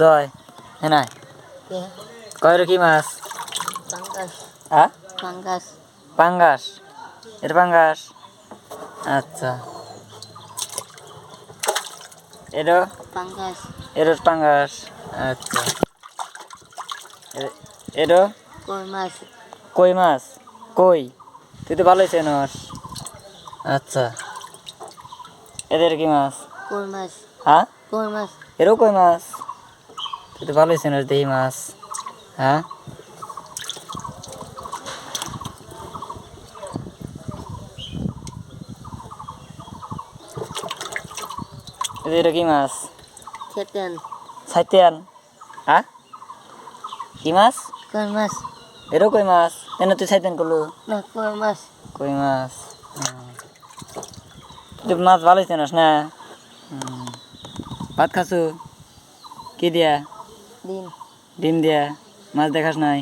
জয়। হ্যাঁ কয়ের কি? মাছ? পাঙ্গাস। হ্যাঁ? পাঙ্গাস। পাঙ্গাস। এটা পাঙ্গাস। আচ্ছা। এটা? পাঙ্গাস। এটা পাঙ্গাস। আচ্ছা। এটা? কই মাছ? কই মাছ? কই? তুই তো ভালোই চেনস। আচ্ছা। এদের কি মাছ? কই মাছ? হ্যাঁ? কই মাছ? এরও কই মাছ? তো ভালোই চেনস দেহি মাছ হ্যাঁ এদের কি মাছ খেতেন সাইতেন হ্যাঁ কি মাছ কই মাছ এরও কই মাছ কেন তুই সাইতেন করলু না কই মাছ কই মাছ। তুই মাছ ভালোই চেনস না ভাত খাসু কি দিয়া দিন ডিম দিয়া মাছ দেখাস নাই।